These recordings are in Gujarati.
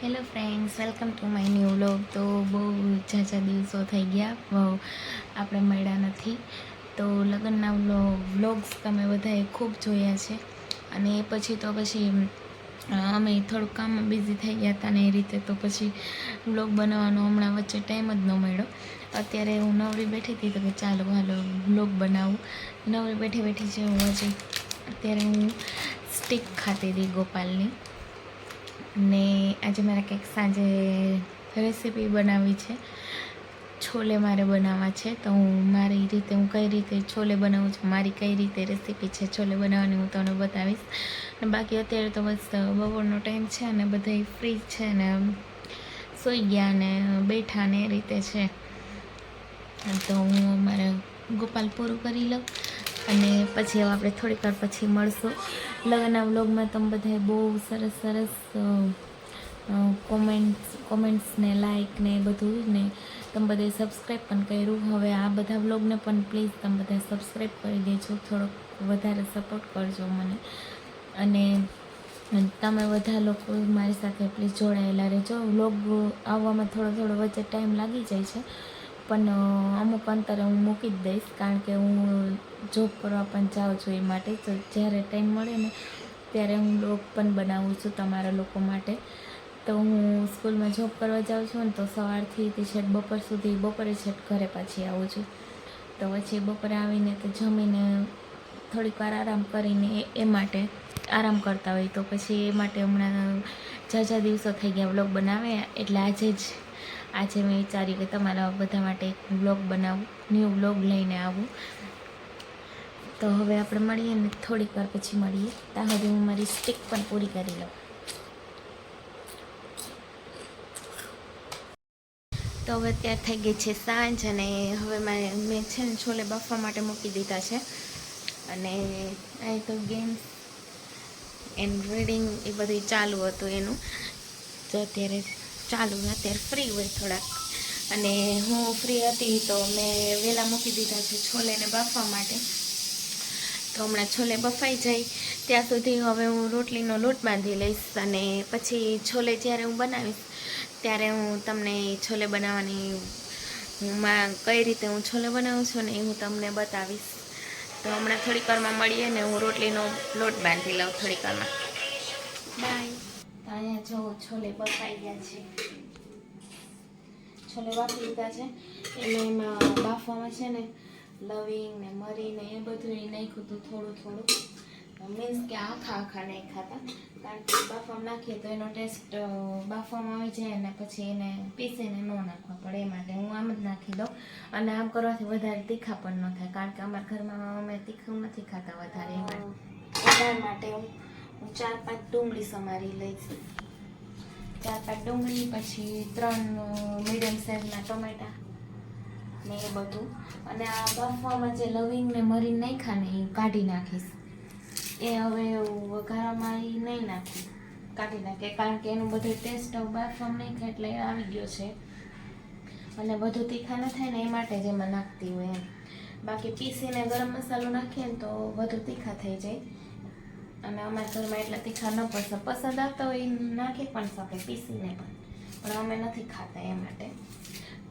Hello friends welcome to my new vlog તો બહુ ઝાઝા દિવસો થઈ ગયા આપણે મળ્યા નથી. તો લગ્નના વ્લોગ્સ તમે બધાએ ખૂબ જોયા છે. અને એ પછી તો પછી અમે થોડુંક કામમાં બિઝી થઈ ગયા હતા ને એ રીતે તો પછી વ્લોગ બનાવવાનો હમણાં વચ્ચે ટાઈમ જ ન મળ્યો. અત્યારે હું નવરી બેઠી હતી તો કે ચાલો હાલો વ્લોગ બનાવું. નવરી બેઠી બેઠી છે હું હજી અત્યારે હું સ્ટીક ખાતી હતી ગોપાલની. ને આજે મારે કંઈક સાંજે રેસીપી બનાવવી છે. છોલે મારે બનાવવા છે. તો હું મારી રીતે, હું કઈ રીતે છોલે બનાવું છું, મારી કઈ રીતે રેસીપી છે છોલે બનાવવાની હું તમને બતાવીશ. અને બાકી અત્યારે તો બસ બપોરનો ટાઈમ છે અને બધા ફ્રી છે ને સૂઈ ગયા ને બેઠા ને એ રીતે છે. તો હું મારે ગોપાલ પૂરું કરી લઉં અને પછી હવે આપણે થોડીક વાર પછી મળશું. લગ્નના વ્લોગમાં તમે બધાએ બહુ સરસ સરસ કોમેન્ટ્સ કોમેન્ટ્સ ને લાઇક ને બધું ને તમે બધાએ સબસ્ક્રાઈબ પણ કર્યું. હવે આ બધા વ્લોગને પણ પ્લીઝ તમે બધા સબસ્ક્રાઈબ કરી દેજો. થોડોક વધારે સપોર્ટ કરજો મને. અને તમે બધા લોકો મારી સાથે પ્લીઝ જોડાયેલા રહેજો. વ્લોગ આવવામાં થોડો થોડો વચ્ચે ટાઈમ લાગી જાય છે. પણ અમુક અંતરે હું મૂકી જ દઈશ કારણ કે હું જોબ કરવા પણ જાઉં છું એ માટે. તો જ્યારે ટાઈમ મળે ને, ત્યારે હું બ્લોગ પણ બનાવું છું તમારા લોકો માટે. તો હું સ્કૂલમાં જોબ કરવા જાઉં છું ને, તો સવારથી તે છેક બપોર સુધી, બપોરે છેક ઘરે પાછી આવું છું. તો પછી બપોરે આવીને તો જમીને થોડીક વાર આરામ કરીને એ- માટે આરામ કરતા હોય. તો પછી એ માટે હમણાં ઝાઝા દિવસો થઈ ગયા વ્લોગ બનાવે એટલે આજે જ આજે મેં વિચાર્યું કે તમારા બધા માટે એક બ્લોગ બનાવું ન્યૂ બ્લોગ લઈને આવું. તો હવે આપણે મળીએ ને થોડીક વાર પછી મળીએ. ત્યાં સુધી હું મારી સ્ટીક પણ પૂરી કરી લઉં. તો હવે અત્યારે થઈ ગઈ છે સાંજ અને હવે મેં છે ને છોલે બાફવા માટે મૂકી દીધા છે. અને અહીં તો ગેમ્સ એન્ડ રીડિંગ એ બધું ચાલુ હતું એનું. તો અત્યારે ચાલુ અત્યારે ફ્રી હોય થોડાક. અને હું ફ્રી હતી તો મેં વહેલા મૂકી દીધા છે છોલેને બાફવા માટે. તો હમણાં છોલે બફાઈ જાય. ત્યાં સુધી હવે હું રોટલીનો લોટ બાંધી લઈશ અને પછી છોલે જ્યારે હું બનાવીશ, ત્યારે હું તમને છોલે બનાવવાની માં કઈ રીતે હું છોલે બનાવું છું ને એ હું તમને બતાવીશ. તો હમણાં થોડીક વારમાં મળીએ ને હું રોટલીનો લોટ બાંધી લઉં થોડીક વારમાં. બાય અહીંયા જો છોલે બફાઈ ગયા છે. છોલે બાફી લીધા છે. એટલે એમાં બાફવામાં છે ને, લવિંગ ને મરી ને એ બધું એ નાખ્યું હતું થોડું થોડું. મીન્સ કે આખા આખા નહીં ખાતા કારણ કે બાફવામાં નાખીએ તો એનો ટેસ્ટ બાફવામાં આવી જાય અને પછી એને પીસીને ન નાખવા પડે એ માટે હું આમ જ નાખી દઉં. અને આમ કરવાથી વધારે તીખા પણ ન થાય, કારણ કે અમારા ઘરમાં અમે તીખું નથી ખાતા વધારે એ માટે માટે હું હું ચાર પાંચ ડુંગળી સમારી લઈશ. ચાર પાંચ ડુંગળી, પછી ત્રણ મીડિયમ સાઇઝના ટમેટા ને એ બધું. અને આ બાફવામાં જે લવિંગ ને મરીને નાખ્યા ને એ કાઢી નાખીશ. એ હવે વઘારામાં એ નહીં નાખી. કાઢી નાખે. કારણ કે એનું બધું ટેસ્ટ બાફવામાં નહીં ખાય એટલે આવી ગયો છે. અને બધું તીખા ન થાય ને એ માટે જ એમાં નાખતી હોય એમ. બાકી પીસીને ગરમ મસાલો નાખીએ ને તો વધુ તીખા થઈ જાય. અને અમારા ઘરમાં એટલા તીખા ન પડશે પસંદ આવતા હોય એ નાખી પણ શકે પીસીને પણ. પણ અમે નથી ખાતા એ માટે.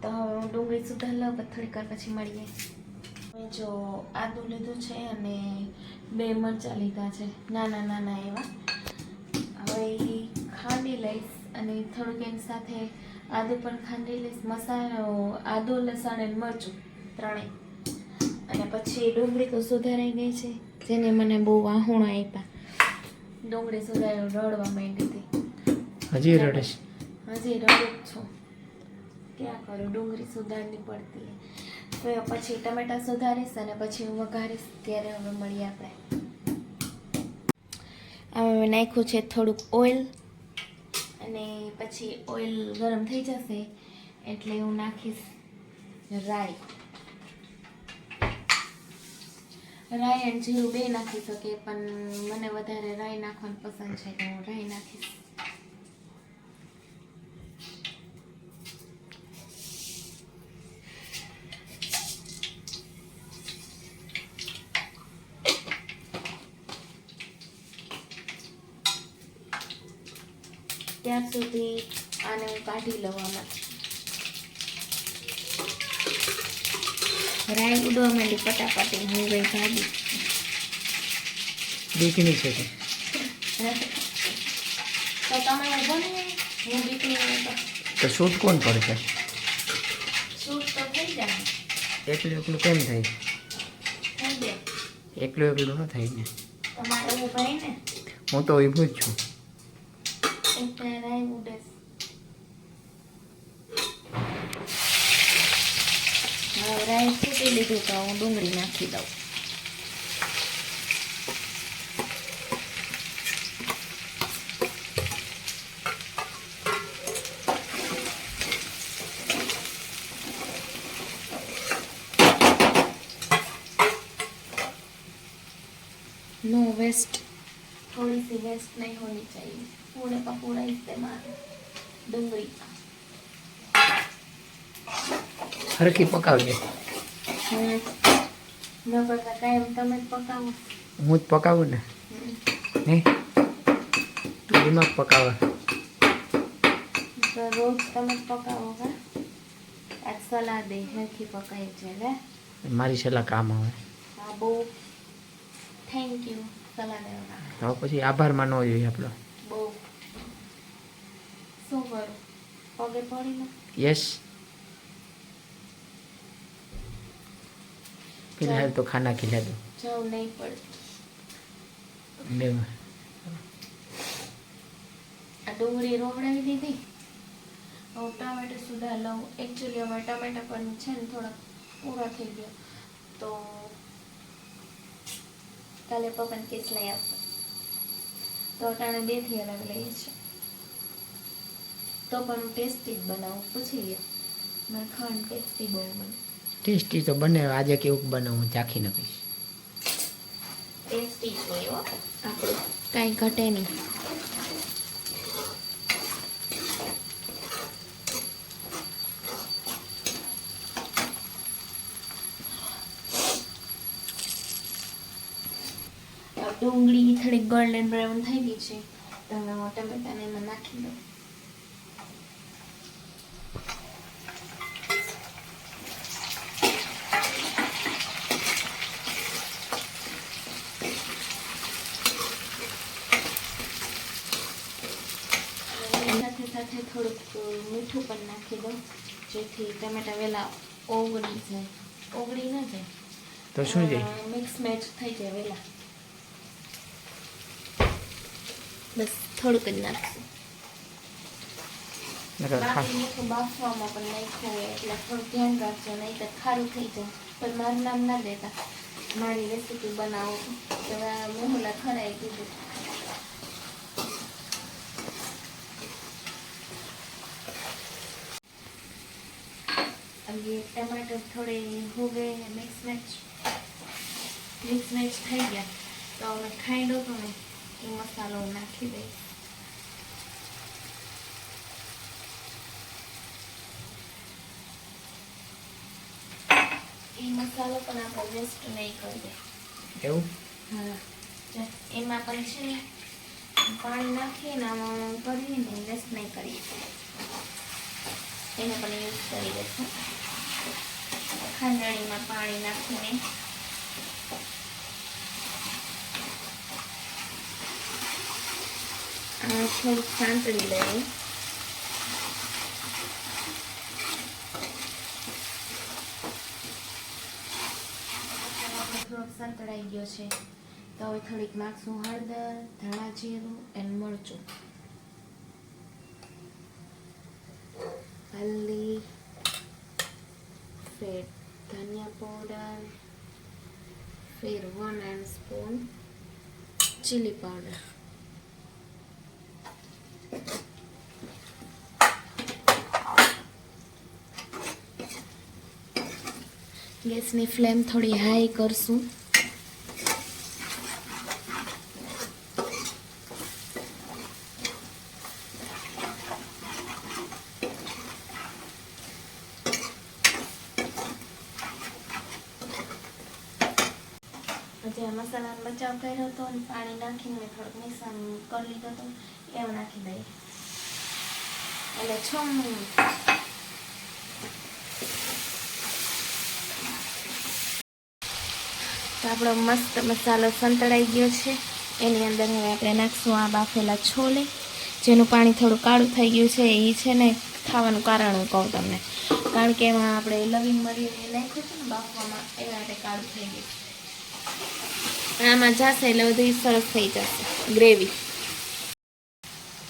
તો હું ડુંગળી સુધાર લઉં થોડીક પછી મળીએ. જો આદુ લીધું છે અને બે મરચાં લીધા છે, નાના નાના એવા. હવે ખાંડી લઈશ અને થોડુંક એની સાથે આદુ પણ ખાંડી લઈશ, મસાલો, આદુ, લસણ અને મરચું ત્રણેય. અને પછી ડુંગળી તો સુધારાઈ ગઈ છે, જેને મને બહુ વાહુણ આપ્યા. ડુંગળી સુધારી રડવા માંડી હતી. હજી રડે છે? હજી રડું જ છું. ક્યાં કરું? ડુંગળી સુધારની પડતી તો પછી ટમેટા સુધારીશ અને પછી હું વઘારીશ. ત્યારે હવે મળીએ આપણે. હવે નાખ્યું છે થોડુંક ઓઇલ અને પછી ઓઇલ ગરમ થઈ જશે એટલે હું નાખીશ રાઈ. રાઈ એન્ડ જીરું બે નાખી શકે પણ મને વધારે રાઈ નાખવાનું પસંદ છે, તો હું રાઈ નાખીશ. ત્યાર સુધી આને હું કાઢી લઉં આમાં. રાઈ ઉડવા માંડી ફટાફટ હું ગઈ ભાગી દીકરી છે તે. તમે ઊભો હું દીકરી તો. શૂટ કોણ કરશે? શૂટ તો થઈ જાય. એકલું એકલું કેમ થાય? એકલું એકલું ન થાય ને. તમારે ઊભા ને હું તો ઊભું જ છું. એટલે રાઈ ઉડે રાઈ ફૂટી લીધું તો હું ડુંગળી નાખી દઉં नो वेस्ट थोड़ी सी वेस्ट नहीं होनी चाहिए पूरे का पूरा इस्तेमाल डूंगरी का હરખી પકાવજે. હું જ પકાવું ને? નહીં તું દિમાગ પકાવે. તો રોજ તમે પકાવો હા આજ સલાદે હરખી પકાવી છે લે. મારી સલાહ કામ આવે. હા બહુ. થેન્ક યુ સલાહ દેવા પછી આભાર માનવો જોઈએ આપણો. બહુ. શું કરું? પગે પડી ને? યસ फिलहाल तो खाना खिला दो જવું નહીં પડતું मैं આ ડુંગળી રોવડાવી દીધી હવે ટામેટા સુધા લઉં એકચ્યુઅલી અમારે ટામેટા પણ છે ને થોડા પૂરા થઈ ગયા તો કાલે પપ્પાને કેસ લઈ આવશે તો અટાણે બેથી અલગ લઈએ છીએ તો પણ હું ટેસ્ટી જ બનાવું પૂછી લે મને ખાવાનું ટેસ્ટી બહુ મને ટેસ્ટી તો બને આજે કેવું બને હું ચાખી નાખીશ ટેસ્ટી જ હોય આપણું કાંઈ ઘટે નહીં. ડુંગળી થોડીક ગોલ્ડન બ્રાઉન થઈ ગઈ છે. તો ટમેટાને એમાં નાખી દઉં. અને સાથે થોડુંક મીઠું પણ નાખી દઉં જેથી ટમેટા વહેલા ઓગળી જાય. ઓગળી ન જાય. તો શું મિક્સ મેચ થઈ જાય વહેલા બસ થોડુંક જ નાખશું. બાફવામાં પણ નાખ્યું હોય એટલે થોડું ધ્યાન રાખજો નહીં તો ખારું થઈ જાય. પણ મારું નામ ના દેતા મારી રેસીપી બનાવો તો મોહલા ખરાઈ કીધું. ये टमाटर थोड़े हो गए हैं मिक्स मैच મિક્સ મેચ થઈ ગયા તો અમે ખાંડો તો ને એ મસાલો નાખી દઈશ એ મસાલો પણ આપણે વેસ્ટ નહીં કરીએ એવું હા જો એમાં પણ છે ને પાણી નાખીને આમાં કરીએ ને વેસ્ટ નહીં કરીએ એને પણ યુઝ કરી દઈશું ખાંડણીમાં પાણી નાખીને થોડુંક સાંતળી લઈએ થોડોક સંતળાઈ ગયો છે તો હવે થોડીક નાખશું હળદર ધાણા જીરું અને મરચું હલ્લી फिर ધનિયા powder Phir one and spoon chilli powder ગેસની ફ્લેમ થોડી હાઈ કરશું. નાખીને થોડુંક મિશ્રણ કરી લીધું હતું, એવું નાખી દઈએ. અને છમ તો આપણો મસ્ત મસાલો સંતળાઈ ગયો છે. એની અંદર હવે આપણે નાખશું આ બાફેલા છોલે. જેનું પાણી થોડું કાળું થઈ ગયું છે, એ છે ને ખાવાનું કારણ હું કહું તમને. કારણ કે એમાં આપણે લવિંગ મરીને નાખ્યું છે ને, બાફવામાં, એ માટે કાળું થઈ ગયું અને આમાં જશે એટલે બધું સરસ થઈ જશે. ગ્રેવી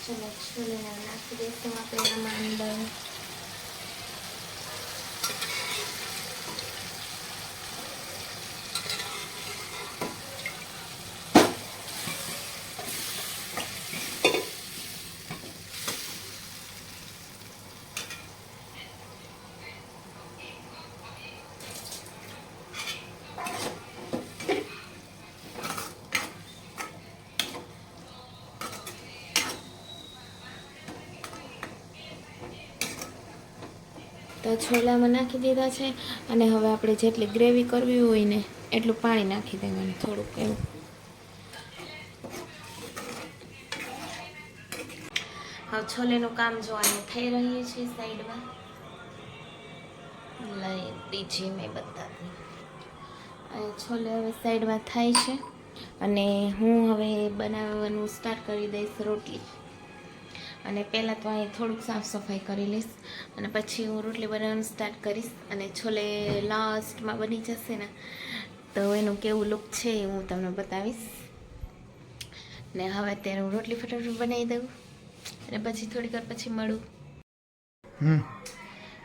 ચલો, છોલે નાખી દઈશું આપણે આમાં અંદર તો છોલામાં નાખી દીધા છે અને હવે આપણે જેટલી ગ્રેવી કરવી હોય ને એટલું પાણી નાખી દેવાનું થોડુંક એવું. હવે છોલેનું કામ જો થઈ રહ્યું છે સાઈડમાં. લઈ બીજી મેં બતાવી છોલે હવે સાઈડમાં થાય છે. અને હું હવે બનાવવાનું સ્ટાર્ટ કરી દઈશ રોટલી. અને પહેલાં તો અહીં થોડુંક સાફ સફાઈ કરી લઈશ. અને પછી હું રોટલી બનાવવાનું સ્ટાર્ટ કરીશ. અને છોલે લાસ્ટમાં બની જશે ને તો એનું કેવું લુક છે એ હું તમને બતાવીશ. ને હવે અત્યારે હું રોટલી ફટાફટ બનાવી દઉં. અને પછી થોડીક વાર પછી મળું.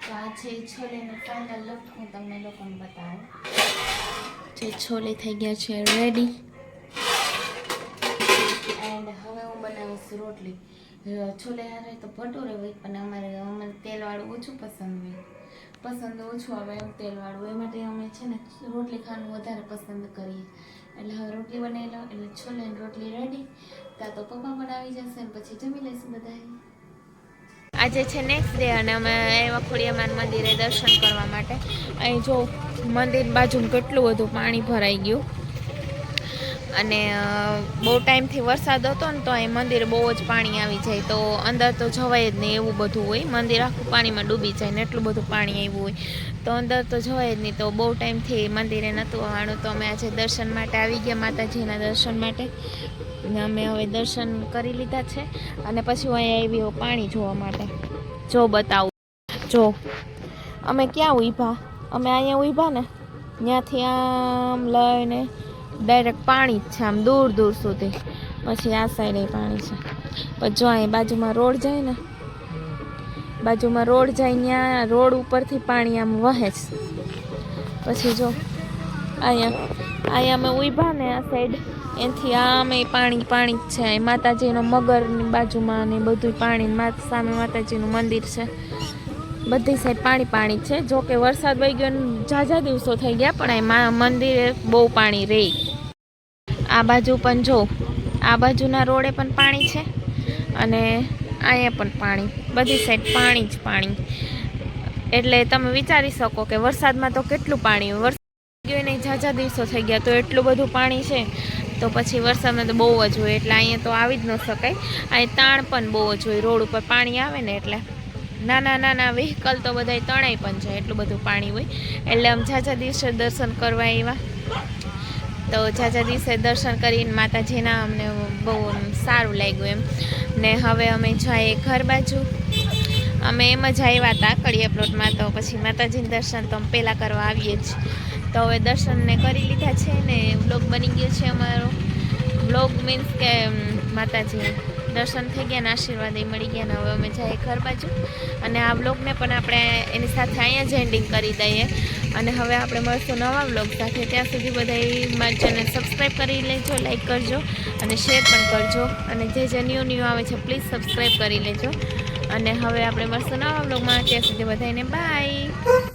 તો આ છે છોલેનો ફાઇનલ લુક હું તમને લોકોને બતાવું. જે છોલે થઈ ગયા છે રેડી એન્ડ હવે હું બનાવીશ રોટલી. છોલે હારે તો ભટુરે હોય પણ અમારે અમારે તેલવાળું ઓછું પસંદ હોય. પસંદ ઓછું આવે એમ તેલવાળું, એ માટે અમે છે ને રોટલી ખાવાનું વધારે પસંદ કરીએ. એટલે હવે રોટલી બનાવી લઉં, એટલે છોલે રોટલી રેડી ત્યાં તો પપ્પા પણ આવી જશે ને પછી જમી લઈશું બધાએ. આજે છે નેક્સ્ટ ડે અને અમે એવા ખોડિયામાન મંદિરે દર્શન કરવા માટે. અહીં જો મંદિર બાજુ કેટલું બધું પાણી ભરાઈ ગયું. અને બહુ ટાઈમથી વરસાદ હતો ને તો અહીં મંદિર બહુ જ પાણી આવી જાય. તો અંદર તો જવાય જ નહીં એવું બધું હોય. મંદિર આખું પાણીમાં ડૂબી જાય ને એટલું બધું પાણી આવ્યું હોય. તો અંદર તો જવાય જ નહીં. તો બહુ ટાઈમથી મંદિરે નહોતું આવવાનું. તો અમે આજે દર્શન માટે આવી ગયા માતાજીના દર્શન માટે. અમે હવે દર્શન કરી લીધા છે. અને પછી હું અહીંયા આવી પાણી જોવા માટે. જો બતાવું. જો. અમે ક્યાં ઊભા? અમે અહીંયા ઊભા ને? ત્યાંથી આમ લઈને ડાયરેક્ટ પાણી જ છે, આમ દૂર દૂર સુધી. પછી આ સાઈડે પાણી છે. જો અહીં બાજુમાં રોડ જાય ને, બાજુમાં રોડ જાય ત્યાં રોડ ઉપરથી પાણી આમ વહે છે. પછી જો, અહીંયા અહીંયા અમે ઊભા ને આ સાઈડ એનાથી આમે પાણી પાણી જ છે. માતાજીનો મગરની બાજુમાં ને બધું પાણી સામે માતાજીનું મંદિર છે. બધી સાઈડ પાણી પાણી છે. જો કે વરસાદ વહી ગયો ઝાઝા દિવસો થઈ ગયા, પણ અહીં મંદિરે બહુ પાણી રહે આ બાજુ પણ જો, આ બાજુના રોડે પણ પાણી છે અને અહીંયા પણ પાણી, બધી સાઈડ પાણી જ પાણી. એટલે તમે વિચારી શકો કે વરસાદમાં તો કેટલું પાણી વરસાદ ગયો નહીં ઝાઝા દિવસો થઈ ગયા, તો એટલું બધું પાણી છે. તો પછી વરસાદમાં તો બહુ જ હોય, એટલે અહીંયા તો આવી જ ન શકાય. અહીં તાણ પણ બહુ જ હોય, રોડ ઉપર પાણી આવે ને એટલે. નાના નાના વ્હીકલ તો બધા તણાઈ પણ જાય, એટલું બધું પાણી હોય. એટલે આમ ઝાઝા દિવસે દર્શન કરવા આવ્યા. તો ઝાઝા દિવસે દર્શન કરીને માતાજીના અમને બહુ સારું લાગ્યું એમ. ને હવે અમે જઈએ ઘર બાજુ. અમે એમ જ આવ્યા હતા કડિયા પ્લોટમાં, તો પછી માતાજીના દર્શન તો અમે પહેલાં કરવા આવીએ જ. તો હવે દર્શનને કરી લીધા છે ને, બ્લોગ બની ગયો છે અમારો. બ્લોગ મીન્સ કે, માતાજી. દર્શન થઈ ગયા ને આશીર્વાદ એ મળી ગયા ને હવે અમે જઈએ ઘર બાજુ. અને આ બ્લોગને પણ આપણે એની સાથે અહીંયા જ એન્ડિંગ કરી દઈએ. અને હવે આપણે મળશું નવા બ્લોગ સાથે. ત્યાં સુધી બધા મારી ચેનલ સબસ્ક્રાઈબ કરી લેજો લાઈક કરજો અને શેર પણ કરજો. અને જે જે ન્યૂ ન્યૂ આવે છે પ્લીઝ સબસ્ક્રાઈબ કરી લેજો. અને હવે આપણે મળશું નવા બ્લોગમાં ત્યાં સુધી બધાને બાય